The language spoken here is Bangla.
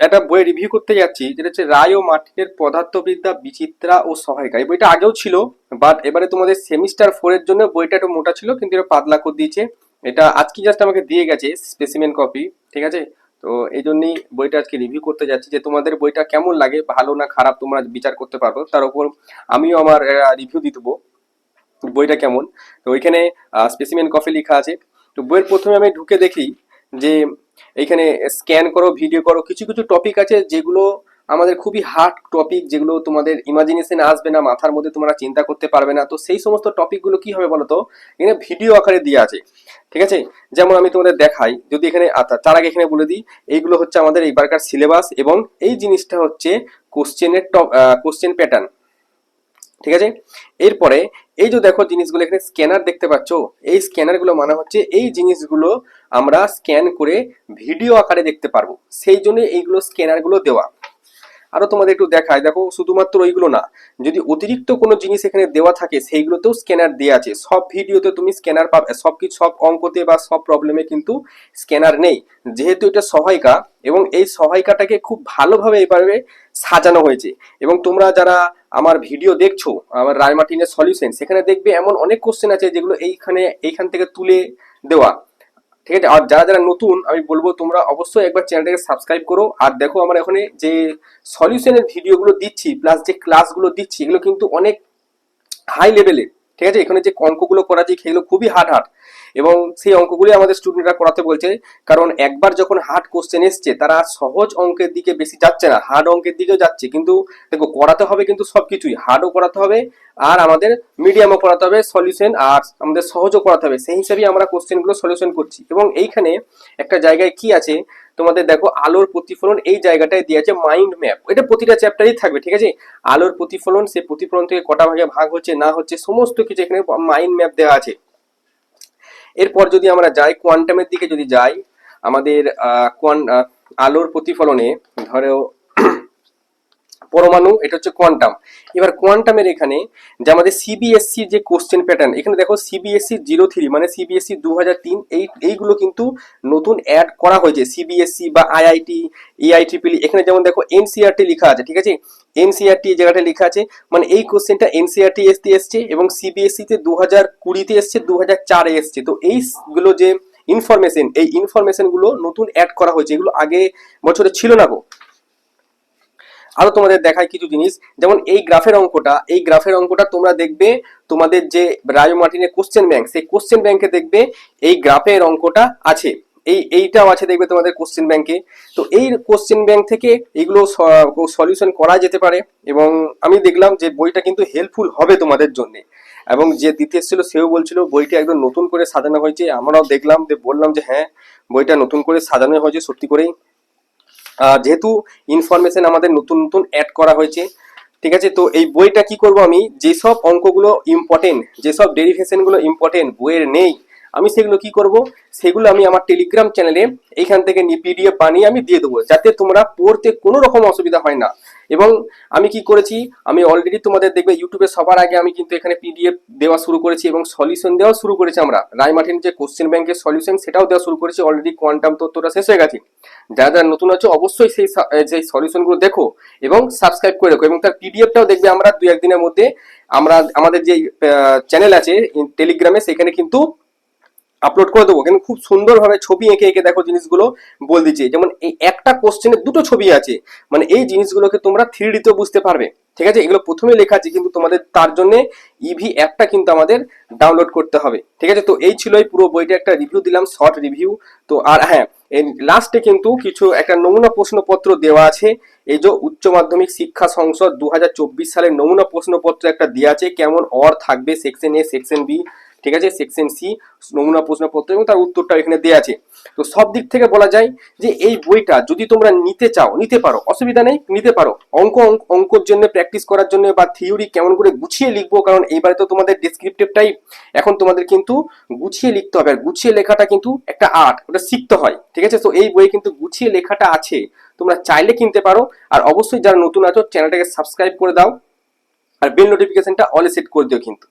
একটা বই রিভিউ করতে যাচ্ছি, যেটা হচ্ছে রায় ও মার্টিনের পদার্থবিদ্যা, বিচিত্রা ও সহায়িকা। এই বইটা আগেও ছিল বাট এবারে তোমাদের সেমিস্টার ফোর এর জন্য বইটা একটু মোটা ছিল, কিন্তু এটা পাতলা করে দিয়েছে। এটা আজকে জাস্ট আমাকে দিয়ে গেছে স্পেসিমেন কপি ঠিক আছে? তো এই জন্যই বইটা আজকে রিভিউ করতে যাচ্ছি, যে তোমাদের বইটা কেমন লাগে, ভালো না খারাপ তোমরা বিচার করতে পারব তার উপর আমিও আমার রিভিউ দিয়ে দেবো বইটা কেমন। তো ওইখানে স্পেসিমেন কফি লেখা আছে। তো বইয়ের প্রথমে আমি ঢুকে দেখি যে এইখানে স্ক্যান করো ভিডিও করো, কিছু কিছু টপিক আছে যেগুলো আমাদের খুবই হার্ড টপিক যেগুলো তোমাদের ইমাজিনেশন আসবে না, মাথার মধ্যে তোমরা চিন্তা করতে পারবে না। তো সেই সমস্ত টপিকগুলো কি হবে বলো তো এখানে ভিডিও আকারে দিয়ে আছে। ঠিক আছে? যেমন আমি তোমাদের দেখাই, যদি এখানে আচ্ছা তার আগে এখানে বলে দিই, এইগুলো হচ্ছে আমাদের এইবারকার সিলেবাস এবং এই জিনিসটা হচ্ছে কোশ্চেনের টপ কোশ্চেন প্যাটার্ন ঠিক আছে? এরপরে এই যে দেখো জিনিসগুলো এখানে স্ক্যানার দেখতে পাচ্ছ, এই স্ক্যানারগুলো মানে হচ্ছে এই জিনিসগুলো আমরা স্ক্যান করে ভিডিও আকারে দেখতে পারব। সেই জন্য এইগুলো স্ক্যানারগুলো দেওয়া। আরও তোমাদের একটু দেখায় দেখো শুধুমাত্র ওইগুলো না, যদি অতিরিক্ত কোনো জিনিস এখানে দেওয়া থাকে, সেইগুলোতেও স্ক্যানার দেওয়া আছে। সব ভিডিওতে তুমি স্ক্যানার পাবে, সব কিছু, সব অঙ্কতে বা সব প্রবলেমে কিন্তু স্ক্যানার নেই। যেহেতু এটা সহায়িকা এবং এই সহায়িকাটাকে খুব ভালোভাবে এইভাবে সাজানো হয়েছে। এবং তোমরা যারা আমার ভিডিও দেখছ, আমার রায়মার্টিনের সলিউশন সেখানে দেখবে এমন অনেক কোশ্চেন আছে যেগুলো এইখানে, এইখান থেকে তুলে দেওয়া। ঠিক আছে? আর যারা যারা নতুন, আমি বলব তোমরা অবশ্যই একবার চ্যানেলটাকে সাবস্ক্রাইব করো। আর দেখো আমার এখানে যে সলিউশনের ভিডিওগুলো দিচ্ছি প্লাস যে ক্লাসগুলো দিচ্ছি, এগুলো কিন্তু অনেক হাই লেভেলের ঠিক আছে? এখানে যে অঙ্কগুলো করা যায় সেগুলো খুবই হার্ড হার্ড এবং সেই অঙ্কগুলি আমাদের স্টুডেন্টরা করাতে বলছে। কারণ একবার যখন হার্ড কোশ্চেন এসছে, তারা সহজ অঙ্কের দিকে বেশি যাচ্ছে না হার্ড অঙ্কের দিকেও যাচ্ছে। কিন্তু দেখো, করাতে হবে কিন্তু সবকিছুই। হার্ডও করাতে হবে, আর আমাদের মিডিয়ামও করাতে হবে সলিউশন আর আমাদের সহজও করাতে হবে। সেই হিসাবেই আমরা কোশ্চেনগুলো সলিউশন করছি। এবং এইখানে একটা জায়গায় কি আছে? তোমাদের দেখো, আলোর প্রতিফলন এই জায়গাটায় দিয়ে আছে মাইন্ড ম্যাপ এটা প্রতিটা চ্যাপ্টারই থাকবে, ঠিক আছে? আলোর প্রতিফলন, সেই প্রতিফলন থেকে কটা ভাগে ভাগ হচ্ছে, না হচ্ছে, সমস্ত কিছু এখানে মাইন্ড ম্যাপ দেওয়া আছে। এরপর যদি আমরা যাই কোয়ান্টামের দিকে যদি যাই আমাদের আলোর প্রতিফলনে ধরো পরমাণু, এটা হচ্ছে কোয়ান্টাম এবার কোয়ান্টামের এখানে যে আমাদের সিবিএসসি যে কোশ্চেন প্যাটার্ন এখানে দেখো সিবিএসসি জিরো থ্রি মানে সিবিএসসি দু হাজার তিন, এই, এইগুলো কিন্তু নতুন অ্যাড করা হয়েছে। সিবিএসসি বা আইআইটি এআই ট্রিপল এখানে যেমন দেখো এনসিআরটি লেখা আছে, ঠিক আছে? এনসিআরটি এই জায়গাটা লেখা আছে মানে এই কোশ্চেনটা এনসিআরটি এসতে এসছে এবং সিবিএসসি তে দু হাজার কুড়িতে এসছে দু হাজার চারে এসছে। তো এইগুলো যে ইনফরমেশন এই ইনফরমেশনগুলো নতুন অ্যাড করা হয়েছে, এগুলো আগে বছরে ছিল না গো। আরও তোমাদের দেখায় কিছু জিনিস। যেমন এই গ্রাফের অঙ্কটা, এই গ্রাফের অঙ্কটা তোমরা দেখবে তোমাদের যে রায়ো মার্টিনের কোশ্চেন ব্যাংক সেই কোশ্চেন ব্যাংকে দেখবে এই গ্রাফের অঙ্কটা আছে। এই, এইটাও আছে দেখবে তোমাদের কোশ্চেন ব্যাংকে তো এই কোশ্চেন ব্যাংক থেকে এইগুলো সলিউশন করা যেতে পারে এবং আমি দেখলাম যে বইটা কিন্তু হেল্পফুল হবে তোমাদের জন্য। এবং যে দিতে এসেছিল সেও বলছিল, বইটা একদম নতুন করে সাজানো হয়েছে। আমরাও দেখলাম যে, বললাম যে হ্যাঁ বইটা নতুন করে সাজানো হয়েছে সত্যি করেই। যেহেতু ইনফরমেশন আমাদের নতুন নতুন অ্যাড করা হয়েছে, ঠিক আছে? তো এই বইটা কি করব আমি? যেসব অঙ্কগুলো ইম্পর্টেন্ট যেসব ডেরিভেশনগুলো ইম্পর্টেন্ট বইয়ের নেই, আমি সেগুলো কি করব? সেগুলো আমি আমার টেলিগ্রাম চ্যানেলে এইখান থেকে পিডিএফ বানিয়ে আমি দিয়ে দেবো, যাতে তোমরা পড়তে কোনো রকম অসুবিধা হয় না। এবং আমি কি করেছি, আমি অলরেডি তোমাদের দেখবে ইউটিউবে সবার আগে আমি কিন্তু এখানে পিডিএফ দেওয়া শুরু করেছি এবং সলিউশন দেওয়া শুরু করেছি আমরা। রায়মার্টিন যে কোশ্চেন ব্যাংকের সলিউশন সেটাও দেওয়া শুরু করেছি অলরেডি কোয়ান্টাম তত্ত্বটা শেষ হয়ে গেছে। যারা যারা নতুন আছে, অবশ্যই সেই যে সলিউশনগুলো দেখো এবং সাবস্ক্রাইব করে রাখো এবং তার পিডিএফটাও দেখবে আমরা দুই একদিনের মধ্যে। আমরা, আমাদের যে চ্যানেল আছে টেলিগ্রামে সেখানে কিন্তু আপলোড করে দেবো। কিন্তু খুব সুন্দরভাবে ছবি এঁকে এঁকে দেখো জিনিসগুলো বল দিচ্ছে। যেমন এই একটা কোশ্চেনে দুটো ছবি আছে। মানে এই জিনিসগুলোকে তোমরা থ্রি ডিতেও বুঝতে পারবে। ঠিক আছে? এগুলো প্রথমে লেখা আছে, কিন্তু তোমাদের তার জন্য ইভি অ্যাপটা কিন্তু আমাদের ডাউনলোড করতে হবে। ঠিক আছে? তো এই ছিল এই পুরো বইটা। একটা রিভিউ দিলাম শর্ট রিভিউ তো আর হ্যাঁ এই লাস্টে কিন্তু কিছু একটা নমুনা প্রশ্নপত্র দেওয়া আছে। এই যে উচ্চ মাধ্যমিক শিক্ষা সংসদ দু সালের নমুনা প্রশ্নপত্র একটা দেওয়া আছে, কেমন অর থাকবে? সেকশন এ সেকশন বি ঠিক আছে? সেকশন সি নমুনা প্রশ্নপত্র এবং তার উত্তরটা এখানে দেওয়া আছে। তো সব দিক থেকে বলা যায় যে এই বইটা যদি তোমরা নিতে চাও, নিতে পারো, অসুবিধা নেই, নিতে পারো। অঙ্ক, অঙ্ক- অঙ্কর জন্য প্র্যাকটিস করার জন্য বা থিওরি কেমন করে গুছিয়ে লিখব, কারণ এইবারে তো তোমাদের ডেসক্রিপটিভটাই এখন তোমাদের কিন্তু গুছিয়ে লিখতে হবে। আর গুছিয়ে লেখাটা কিন্তু একটা আর্ট ওটা শিখতে হয়। ঠিক আছে? তো এই বইয়ে কিন্তু গুছিয়ে লেখাটা আছে। তোমরা চাইলে কিনতে পারো। আর অবশ্যই যারা নতুন আছো চ্যানেলটাকে সাবস্ক্রাইব করে দাও। আর বেল নোটিফিকেশনটা অলে সেট করে দিও কিন্তু।